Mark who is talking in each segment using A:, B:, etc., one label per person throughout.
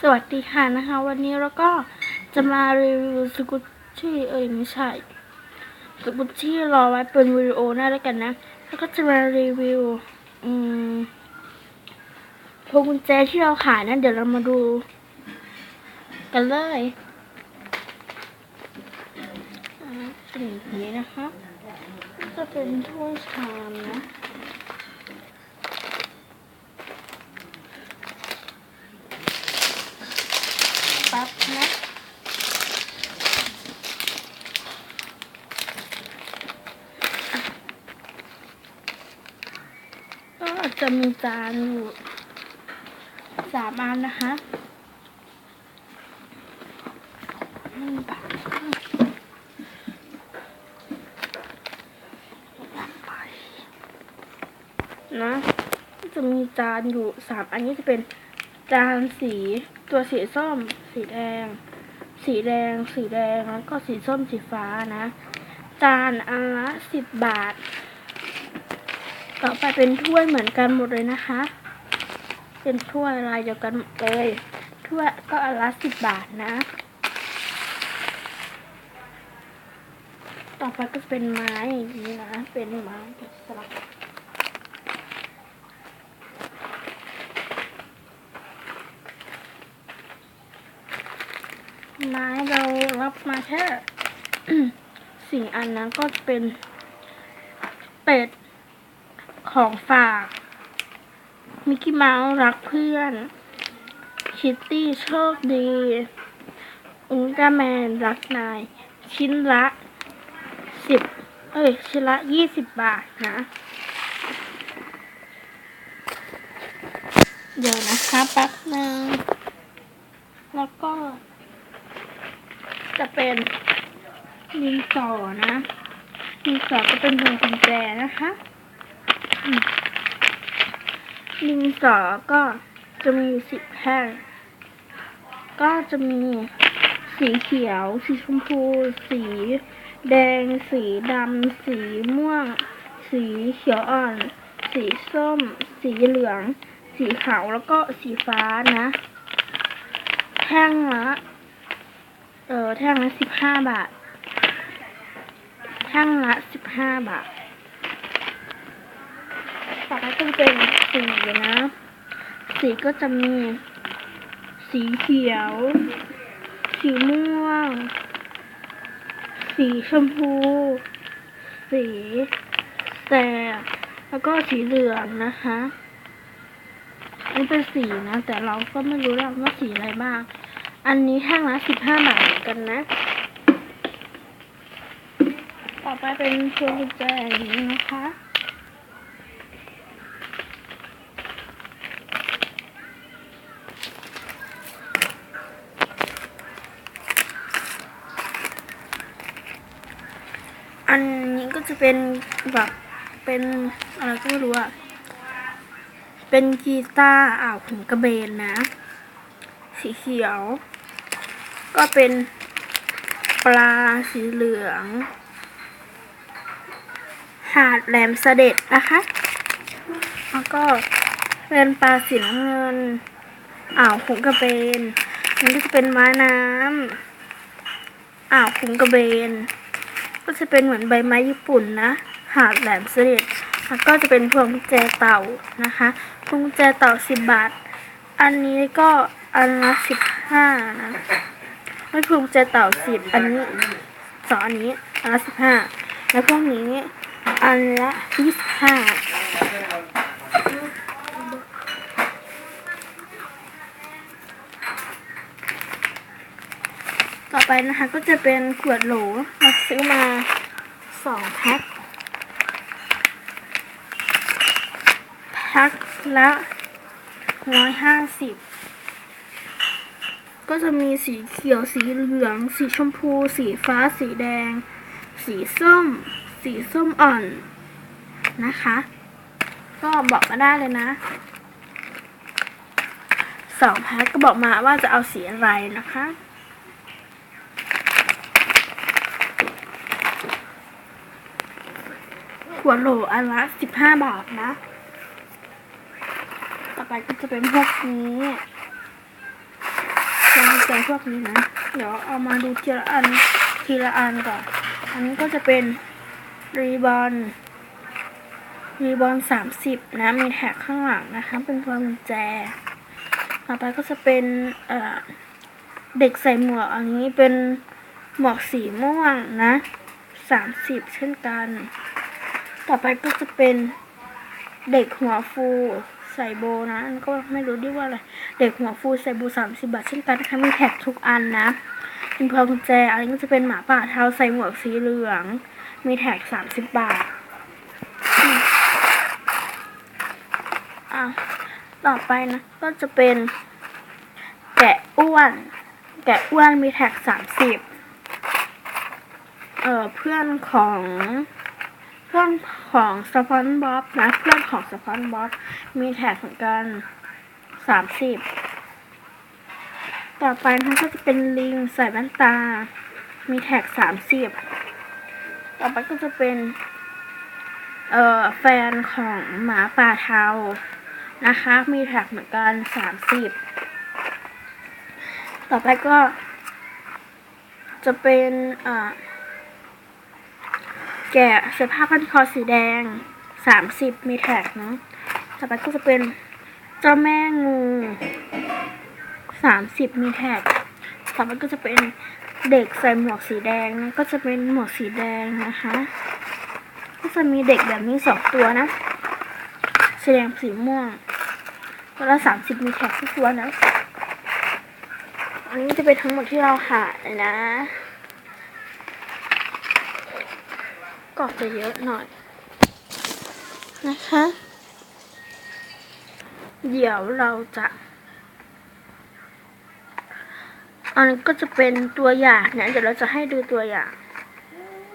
A: สวัสดีค่ะนะคะ วันนี้เราก็จะมารีวิวสกุตชี่เอ้ยไม่ใช่สกุตชี่รอไว้เป็นวิดีโอหน้าแล้วกันนะ แล้วก็จะมารีวิวอืมพวงกุญแจที่เราขายนะ เดี๋ยวเรามาดู กันเลยอ่าเป็นอย่งนี้นะคะ จะเป็นถ้วยชามนะ ปั๊บนะก็จะมีจานอยู่สามอันนะคะนึ่งบาทไปนะจะมีจานอยู่สามอันนี้จะเป็นจานสีตัวสีส้ม สีแดง สีแดง สีแดง แล้วก็สีส้มสีฟ้านะ จานอันละสิบบาท ต่อไปเป็นถ้วยเหมือนกันหมดเลยนะคะ เป็นถ้วยลายเดียวกันหมดเลย ถ้วยก็อันละสิบบาทนะ ต่อไปก็เป็นไม้อย่างนี้นะ เป็นไม้แกะสลัก ไม้เรารับมาแค่สิ่งอันนั้นก็เป็นเป็ดของฝาก มิกกี้เมาส์รักเพื่อน คิตตี้โชคดีอุลตร้าแมนรักนาย ชิ้นละสิบเอ้ย ชิ้นละยี่สิบบาทนะ เดี๋ยวนะคะแป๊บนึง แล้วก็ จะเป็นดินสอนะดินสอก็เป็นพวงกุญแจนะคะดินสอก็จะมีสิบแท่งก็จะมีสีเขียว สีชมพู สีแดง สีดำ สีม่วง สีเขียวอ่อน สีส้ม สีเหลือง สีขาวแล้วก็สีฟ้านะ แท่งละ เออแท่งละสิบห้าบาท แท่งละสิบห้าบาทต่อไปก็เป็นสีนะ สีก็จะมี สีเขียว สีม่วง สีชมพู สีแสดแล้วก็สีเหลืองนะคะอันนี้เป็นสีนะ แต่เราก็ไม่รู้หรอกว่าสีอะไรบ้าง อันนี้แท่งละสิบห้าบาทเหมือนกันนะ ต่อไปเป็นพวงกุญแจอย่างนี้นะคะอันนี้ก็จะเป็นแบบเป็นอะไรก็ไม่รู้อะเป็นกีตาร์อ่าวขุนกระเบนนะ สีเขียว ก็เป็นปลาสีเหลือง หาดแหลมเสด็จนะคะ แล้วก็เป็นปลาสีน้ำเงินอ่าวขุนกระเบนมันก็จะเป็นม้าน้ำอ่าวขุนกระเบน ก็จะเป็นเหมือนใบไม้ญี่ปุ่นนะ หาดแหลมเสด็จแล้วก็จะเป็นพวงกุญแจเต่านะคะพวงกุญแจเต่าสิบบาท อันนี้ก็อันละสิบห้านะ ไม่พวงกุญแจเต่าสิบอันนี้สองอันนี้อันละสิบห้าแล้วพวกนี้อันละยี่สิบห้าต่อไปนะคะก็จะเป็นขวดโหลเราซื้อมาสองแพ็คแพ็คละร้อยห้าสิบ ก็จะมีสีเขียว สีเหลือง สีชมพู สีฟ้า สีแดง สีส้ม สีส้มอ่อนนะคะ ก็บอกมาได้เลยนะสองแพ็คก็บอกมาว่าจะเอาสีอะไรนะคะขวดโหลอันละสิบห้าบาทนะ ต่อไปก็จะเป็นพวกนี้ เป็นพวกนี้นะ เดี๋ยวเอามาดูทีละอันทีละอันก่อน อันนี้ก็จะเป็นรีบอนรีบอนสามสิบนะ มีแท็กข้างหลังนะคะ เป็นพวงกุญแจ ต่อไปก็จะเป็นเด็กใส่หมวก อันนี้เป็นหมวกสีม่วงนะสามสิบเช่นกัน ต่อไปก็จะเป็นเด็กหัวฟู ใส่โบนะอันก็ไม่รู้ด้วยว่าอะไร เด็กหัวฟูใส่โบสามสิบาทเช่นกันนะคะมีแท็กทุกอันนะเป็นพวงกุญแจอันนี้ก็จะเป็นหมาป่าเท้าใส่หมวกสีเหลือง มีแท็กสามสิบบาทอะต่อไปนะ ก็จะเป็นแกะอ้วน แกะอ้วนมีแท็กสามสิบเอ่อเพื่อนของ พื่อนของสปอนบ๊อบนะเพื่อนของสปอนบ๊อบมีแท็กเหมือนกันสามสิบต่อไปนะก็จะเป็นลิงใส่แว่นตา มีแท็กสามสิบต่อไปก็จะเป็นเอ่อแฟนของหมาป่าเทานะคะ มีแท็กเหมือนกันสามสิบต่อไปก็จะเป็นอ่า แกะเสื้อผ้าพันคอสีแดงสามสิบมีแท็กเนาะต่อไปก็จะเป็นเจ้าแม่งูสามสิบมีแท็กต่อไปก็จะเป็นเด็กใส่หมวกสีแดงนะก็จะเป็นหมวกสีแดงนะคะ ก็จะมีเด็กแบบนี้สองตัวนะสีแดงสีม่วงตัวละสามสิบมีแท็กทุกตัวนะ อันนี้จะเป็นทั้งหมดที่เราหานะ ก็จะเยอะหน่อย นะคะ เดี๋ยวเราจะอันนี้ก็จะเป็นตัวอย่างนะ เดี๋ยวเราจะให้ดูตัวอย่าง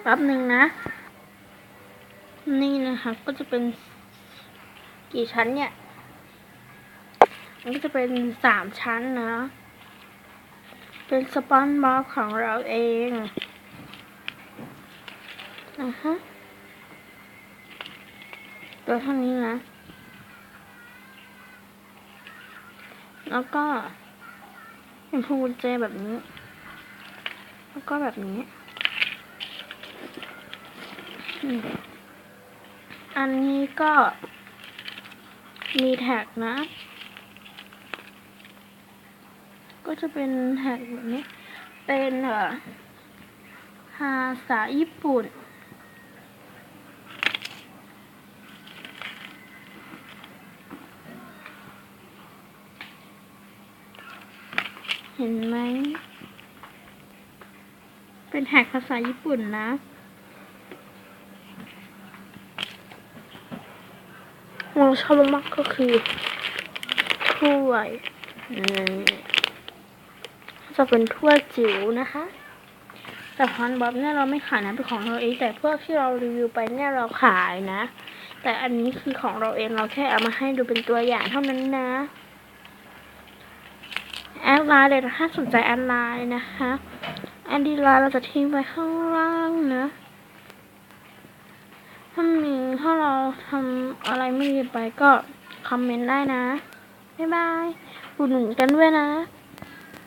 A: แป๊บหนึ่งนะ นี่นะคะก็จะเป็นกี่ชั้นเนี่ยมันก็จะเป็นสามชั้นนะ เป็นสปอนบอลของเราเอง นะฮะ ตัวเท่านี้นะ แล้วก็เป็นพวงกุญแจแบบนี้ แล้วก็แบบนี้ อันนี้ก็มีแท็กนะ ก็จะเป็นแท็กแบบนี้ เป็นเอ่อภาษาญี่ปุ่น เห็นไหม เป็นแท็กภาษาญี่ปุ่นนะเราชอบมากก็คือถ้วยจะเป็นถ้วยจิ๋วนะคะ แต่ฮอนบ๊อบเนี่ยเราไม่ขายนะเป็นของเราเอง แต่พวกที่เรารีวิวไปเนี่ยเราขายนะ แต่อันนี้คือของเราเองเราแค่เอามาให้ดูเป็นตัวอย่างเท่านั้นนะ ดไลน์เลยนะถ้าสนใจแอดไลน์นะคะแอดดีไลน์เราจะทิ้งไว้ข้างล่างนะถ้ามีถ้าเราทำอะไรไม่ดีไปก็คอมเมนต์ได้นะ บ๊ายบายอุดหนุนกันด้วยนะ